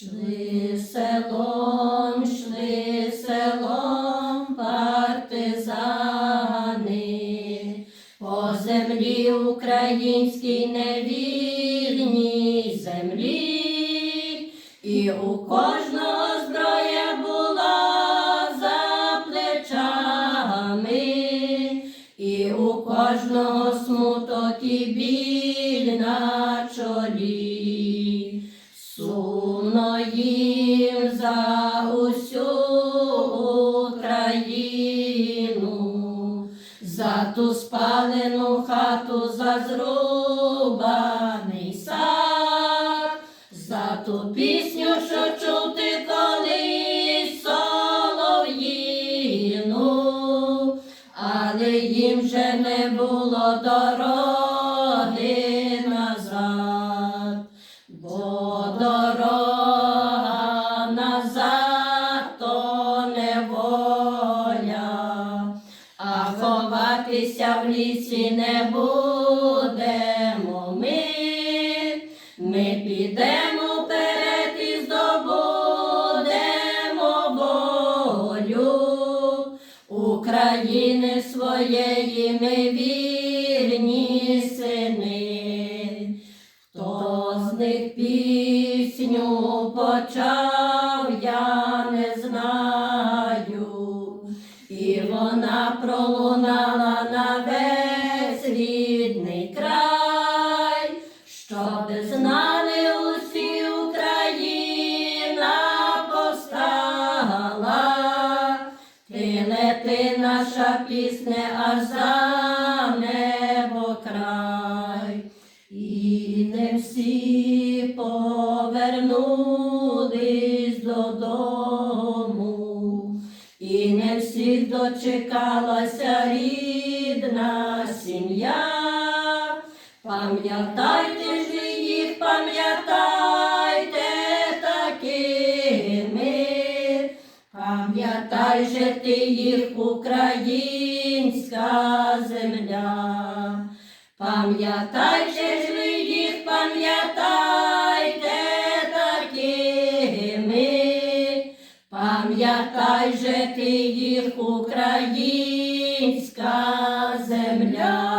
Шли селом, шли селом партизани, по землі українській невільній землі, і у кожного зброя була за плечами, і у кожного смуток і біль Сумно за усю Україну, за ту спалену хату, за зрубаний сад, за ту пісню, що чути колись солов'їну, але їм вже не ховатися в лісі не будемо ми. Ми підемо вперед України своєї ми вірні сини. Хто з них пісню почав, я не знаю, і вона пролунала наша пісня аж за небо край. І не всі повернулись додому, і не всіх дочекалася рідна сім'я. Пам'ятайте ж їх, пам'ятайте Пам'ятай же ти їх, українська земля. Пам'ятай же ж ви їх, пам'ятайте такими. Пам'ятай же ти їх, українська земля.